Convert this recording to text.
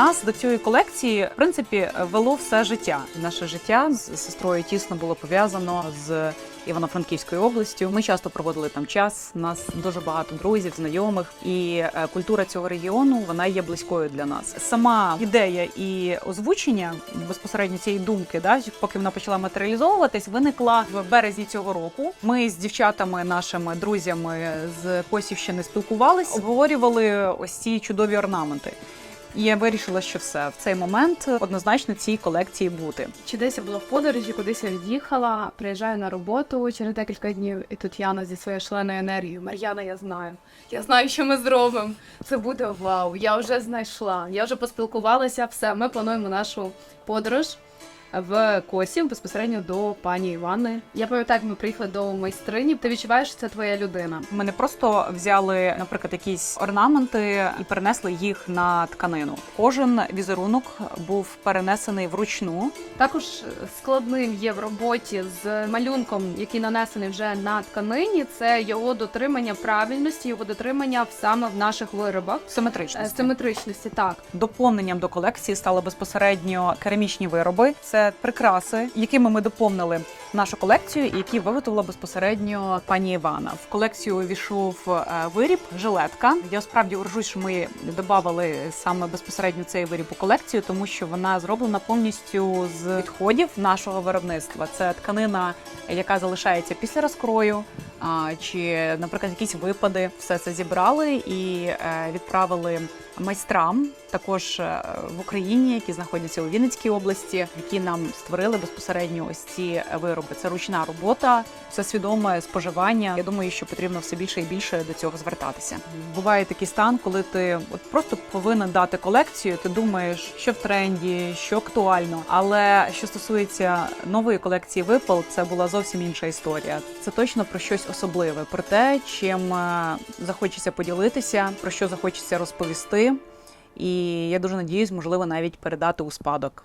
Нас до цієї колекції, в принципі, вело все життя. Наше життя з сестрою тісно було пов'язано з Івано-Франківською областю. Ми часто проводили там час. Нас дуже багато друзів, знайомих, і е, культура цього регіону вона є близькою для нас. Сама ідея і озвучення безпосередньо цієї думки, да, поки вона почала матеріалізовуватись, виникла в березні цього року. Ми з дівчатами, нашими друзями з Косівщини спілкувалися, обговорювали ось ці чудові орнаменти. І я вирішила, що все в цей момент однозначно цій колекції бути. Чи десь я була в подорожі, кудись я від'їхала, приїжджаю на роботу через декілька днів, і тут Яна зі своєю шаленою енергією. Мар'яна, я знаю. Я знаю, що ми зробимо. Це буде вау. Я вже знайшла. Я вже поспілкувалася. Все, ми плануємо нашу подорож в Косів безпосередньо до пані Івани. Я пам'ятаю, як ми приїхали до майстрині. Ти відчуваєш, що це твоя людина. Ми не просто взяли, наприклад, якісь орнаменти і перенесли їх на тканину. Кожен візерунок був перенесений вручну. Також складним є в роботі з малюнком, який нанесений вже на тканині. Це його дотримання правильності, його дотримання саме в наших виробах. Е, Симетричності. Симетричності, так. Доповненням до колекції стали безпосередньо керамічні вироби. Це прикраси, якими ми доповнили нашу колекцію, які виготовила безпосередньо пані Івана. В колекцію увійшов е, виріб, жилетка. Я справді горжусь, що ми додавали саме безпосередньо цей виріб у колекцію, тому що вона зроблена повністю з відходів нашого виробництва. Це тканина, яка залишається після розкрою. А, чи, наприклад, якісь випади, все це зібрали і е, відправили майстрам, також е, в Україні, які знаходяться у Вінницькій області, які нам створили безпосередньо ось ці вироби. Це ручна робота, це свідоме споживання. Я думаю, що потрібно все більше і більше до цього звертатися. Буває такий стан, коли ти от просто повинен дати колекцію. Ти думаєш, що в тренді, що актуально. Але що стосується нової колекції випал, це була зовсім інша історія. Це точно про щось особливе, про те, чим е, захочеться поділитися, про що захочеться розповісти. І я дуже надіюсь, можливо, навіть передати у спадок.